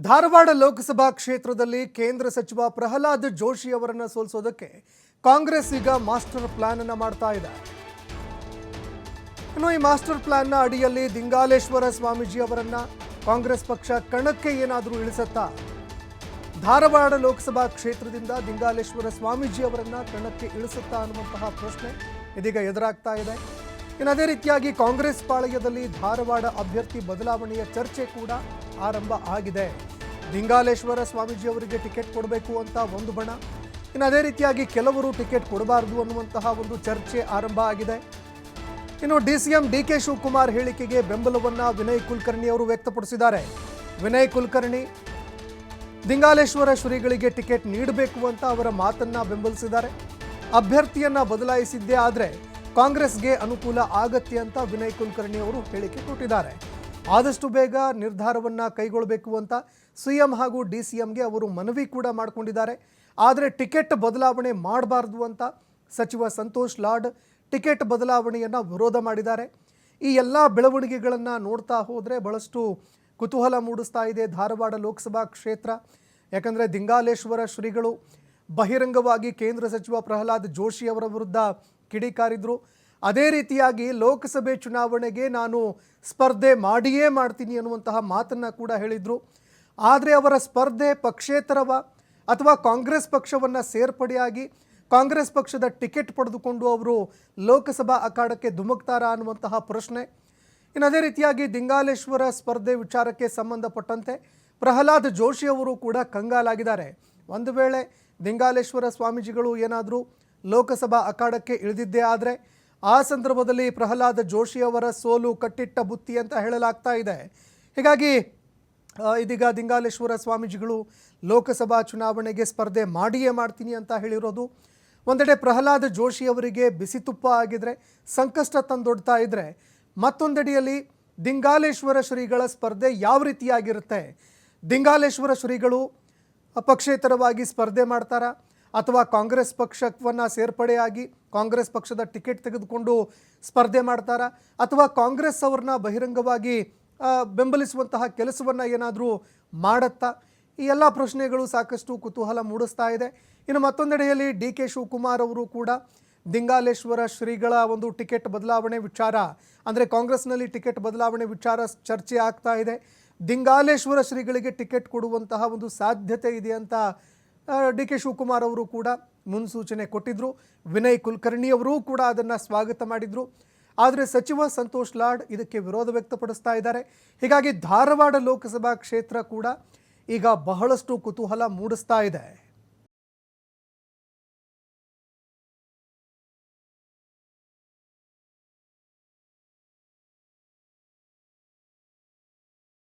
ಧಾರವಾಡ ಲೋಕಸಭಾ ಕ್ಷೇತ್ರದಲ್ಲಿ ಕೇಂದ್ರ ಸಚಿವ ಪ್ರಹ್ಲಾದ್ ಜೋಶಿ ಅವರನ್ನ ಸೋಲಿಸೋದಕ್ಕೆ ಕಾಂಗ್ರೆಸ್ ಈಗ ಮಾಸ್ಟರ್ ಪ್ಲಾನ್ ಅನ್ನ ಮಾಡ್ತಾ ಇದೆ. ಇನ್ನು ಈ ಮಾಸ್ಟರ್ ಪ್ಲಾನ್ನ ಅಡಿಯಲ್ಲಿ ದಿಂಗಾಲೇಶ್ವರ ಸ್ವಾಮೀಜಿ ಅವರನ್ನ ಕಾಂಗ್ರೆಸ್ ಪಕ್ಷ ಕಣಕ್ಕೆ ಏನಾದರೂ ಇಳಿಸತ್ತಾ? ಧಾರವಾಡ ಲೋಕಸಭಾ ಕ್ಷೇತ್ರದಿಂದ ದಿಂಗಾಲೇಶ್ವರ ಸ್ವಾಮೀಜಿ ಅವರನ್ನ ಕಣಕ್ಕೆ ಇಳಿಸುತ್ತಾ ಅನ್ನುವಂತಹ ಪ್ರಶ್ನೆ ಇದೀಗ ಎದುರಾಗ್ತಾ ಇದೆ. ಇನ್ನು ಅದೇ ರೀತಿಯಾಗಿ ಕಾಂಗ್ರೆಸ್ ಪಾಳಯದಲ್ಲಿ ಧಾರವಾಡ ಅಭ್ಯರ್ಥಿ ಬದಲಾವಣೆಯ ಚರ್ಚೆ ಕೂಡ ಆರಂಭ ಆಗಿದೆ. ಲಿಂಗಾಲೇಶ್ವರ ಸ್ವಾಮೀಜಿ ಅವರಿಗೆ ಟಿಕೆಟ್ ಕೊಡಬೇಕು ಅಂತ ಒಂದು ಬಣ. ಇನ್ನು ಅದೇ ರೀತಿಯಾಗಿ ಕೆಲವರು ಟಿಕೆಟ್ ಕೊಡಬಾರದು ಅನ್ನುವಂತಹ ಒಂದು ಚರ್ಚೆ ಆರಂಭ ಆಗಿದೆ. ಇನ್ನು D C M D K Shivakumar ಹೇಳಿಕೆಗೆ ಬೆಂಬಲವನ್ನು ವಿನಯ್ ಕುಲಕರ್ಣಿ ಅವರು ವ್ಯಕ್ತಪಡಿಸಿದ್ದಾರೆ. ವಿನಯ್ ಕುಲಕರ್ಣಿ ದಿಂಗಾಲೇಶ್ವರ ಶ್ರೀಗಳಿಗೆ ಟಿಕೆಟ್ ನೀಡಬೇಕು ಅಂತ ಅವರ ಮಾತನ್ನ ಬೆಂಬಲಿಸಿದ್ದಾರೆ. ಅಭ್ಯರ್ಥಿಯನ್ನ ಬದಲಾಯಿಸಿದ್ದೇ ಆದರೆ ಕಾಂಗ್ರೆಸ್ಗೆ ಅನುಕೂಲ ಆಗತ್ತೆ ಅಂತ ವಿನಯ್ ಕುಲಕರ್ಣಿ ಅವರು ಹೇಳಿಕೆ ಕೊಟ್ಟಿದ್ದಾರೆ. ಆದಷ್ಟು ಬೇಗ ನಿರ್ಧಾರವನ್ನ ಕೈಗೊಳ್ಳಬೇಕು ಅಂತ ಸಿಎಂ ಹಾಗೂ ಡಿ ಸಿ ಎಂಗೆ ಅವರು ಮನವಿ ಕೂಡ ಮಾಡಿಕೊಂಡಿದ್ದಾರೆ. ಆದರೆ ಟಿಕೆಟ್ ಬದಲಾವಣೆ ಮಾಡಬಾರ್ದು ಅಂತ ಸಚಿವ ಸಂತೋಷ್ ಲಾಡ್ ಟಿಕೆಟ್ ಬದಲಾವಣೆಯನ್ನು ವಿರೋಧ ಮಾಡಿದ್ದಾರೆ. ಈ ಎಲ್ಲ ಬೆಳವಣಿಗೆಗಳನ್ನು ನೋಡ್ತಾ ಹೋದರೆ ಬಹಳಷ್ಟು ಕುತೂಹಲ ಮೂಡಿಸ್ತಾ ಇದೆ ಧಾರವಾಡ ಲೋಕಸಭಾ ಕ್ಷೇತ್ರ. ಯಾಕಂದರೆ ದಿಂಗಾಲೇಶ್ವರ ಶ್ರೀಗಳು ಬಹಿರಂಗವಾಗಿ ಕೇಂದ್ರ ಸಚಿವ ಪ್ರಹ್ಲಾದ್ ಜೋಶಿ ಅವರ ವಿರುದ್ಧ ಕಿಡಿಕಾರಿದ್ರು. ಅದೇ ರೀತಿಯಾಗಿ ಲೋಕಸಭೆ ಚುನಾವಣೆಗೆ ನಾನು ಸ್ಪರ್ಧೆ ಮಾಡಿಯೇ ಮಾಡ್ತೀನಿ ಅನ್ನುವಂತಹ ಮಾತನ್ನು ಕೂಡ ಹೇಳಿದರು. ಆದರೆ ಅವರ ಸ್ಪರ್ಧೆ ಪಕ್ಷೇತರವ ಅಥವಾ ಕಾಂಗ್ರೆಸ್ ಪಕ್ಷವನ್ನು ಸೇರ್ಪಡೆಯಾಗಿ ಕಾಂಗ್ರೆಸ್ ಪಕ್ಷದ ಟಿಕೆಟ್ ಪಡೆದುಕೊಂಡು ಅವರು ಲೋಕಸಭಾ ಅಖಾಡಕ್ಕೆ ಧುಮುಕ್ತಾರಾ ಅನ್ನುವಂತಹ ಪ್ರಶ್ನೆ. ಇನ್ನು ಅದೇ ರೀತಿಯಾಗಿ ದಿಂಗಾಲೇಶ್ವರ ಸ್ಪರ್ಧೆ ವಿಚಾರಕ್ಕೆ ಸಂಬಂಧಪಟ್ಟಂತೆ ಪ್ರಹ್ಲಾದ್ ಜೋಶಿ ಅವರು ಕೂಡ ಕಂಗಾಲಾಗಿದ್ದಾರೆ. ಒಂದು ವೇಳೆ ದಿಂಗಾಲೇಶ್ವರ ಸ್ವಾಮೀಜಿಗಳು ಏನಾದರೂ ಲೋಕಸಭಾ ಅಖಾಡಕ್ಕೆ ಇಳಿದಿದ್ದೇ ಆದರೆ ಆ ಸಂದರ್ಭದಲ್ಲಿ ಪ್ರಹ್ಲಾದ ಜೋಶಿ ಅವರ ಸೋಲು ಕಟ್ಟಿಟ್ಟ ಬುತ್ತಿ ಅಂತ ಹೇಳಲಾಗ್ತಾ ಇದೆ. ಹೀಗಾಗಿ ಇದೀಗ ದಿಂಗಾಲೇಶ್ವರ ಸ್ವಾಮೀಜಿಗಳು ಲೋಕಸಭಾ ಚುನಾವಣೆಗೆ ಸ್ಪರ್ಧೆ ಮಾಡಿಯೇ ಮಾಡ್ತೀನಿ ಅಂತ ಹೇಳಿರೋದು. ಒಂದೆಡೆ ಪ್ರಹ್ಲಾದ ಜೋಶಿ ಅವರಿಗೆ ಬಿಸಿ ತುಪ್ಪ ಆಗಿದ್ರೆ ಸಂಕಷ್ಟ ತಂದೊಡ್ತಾ ಇದ್ರೆ ಮತ್ತೊಂದೆಡೆಯಲ್ಲಿ ದಿಂಗಾಲೇಶ್ವರ ಶ್ರೀಗಳ ಸ್ಪರ್ಧೆ ಯಾವ ರೀತಿಯಾಗಿರುತ್ತೆ? ದಿಂಗಾಲೇಶ್ವರ ಶ್ರೀಗಳು ಅಪಕ್ಷೇತರವಾಗಿ ಸ್ಪರ್ಧೆ ಮಾಡ್ತಾರಾ? ಅಥವಾ ಕಾಂಗ್ರೆಸ್ ಪಕ್ಷವನ್ನು ಸೇರ್ಪಡೆಯಾಗಿ ಕಾಂಗ್ರೆಸ್ ಪಕ್ಷದ ಟಿಕೆಟ್ ತೆಗೆದುಕೊಂಡು ಸ್ಪರ್ಧೆ ಮಾಡ್ತಾರಾ? ಅಥವಾ ಕಾಂಗ್ರೆಸ್ ಅವ್ರನ್ನ ಬಹಿರಂಗವಾಗಿ ಬೆಂಬಲಿಸುವಂತಹ ಕೆಲಸವನ್ನು ಏನಾದರೂ ಮಾಡತ್ತಾ? ಈ ಎಲ್ಲ ಪ್ರಶ್ನೆಗಳು ಸಾಕಷ್ಟು ಕುತೂಹಲ ಮೂಡಿಸ್ತಾ ಇದೆ. ಇನ್ನು ಮತ್ತೊಂದೆಡೆಯಲ್ಲಿ ಡಿ ಕೆ ಶಿವಕುಮಾರ್ ಅವರು ಕೂಡ ದಿಂಗಾಲೇಶ್ವರ ಶ್ರೀಗಳ ಒಂದು ಟಿಕೆಟ್ ಬದಲಾವಣೆ ವಿಚಾರ, ಅಂದರೆ ಕಾಂಗ್ರೆಸ್ನಲ್ಲಿ ಟಿಕೆಟ್ ಬದಲಾವಣೆ ವಿಚಾರ ಚರ್ಚೆ ಆಗ್ತಾ ಇದೆ. ದಿಂಗಾಲೇಶ್ವರ ಶ್ರೀಗಳಿಗೆ ಟಿಕೆಟ್ ಕೊಡುವಂತಹ ಒಂದು ಸಾಧ್ಯತೆ ಇದೆ ಅಂತ ಡಿ ಕೆ ಶಿವಕುಮಾರ್ ಅವರು ಕೂಡ ಮುನ್ಸೂಚನೆ ಕೊಟ್ಟಿದ್ದರು ವಿನಯ್ ಕುಲಕರ್ಣಿ ಅವರೂ ಕೂಡ ಅದನ್ನು ಸ್ವಾಗತ ಮಾಡಿದರು. ಆದರೆ ಸಚಿವ ಸಂತೋಷ್ ಲಾಡ್ ಇದಕ್ಕೆ ವಿರೋಧ ವ್ಯಕ್ತಪಡಿಸ್ತಾ ಇದ್ದಾರೆ. ಹೀಗಾಗಿ ಧಾರವಾಡ ಲೋಕಸಭಾ ಕ್ಷೇತ್ರ ಕೂಡ ಈಗ ಬಹಳಷ್ಟು ಕುತೂಹಲ ಮೂಡಿಸ್ತಾ ಇದೆ.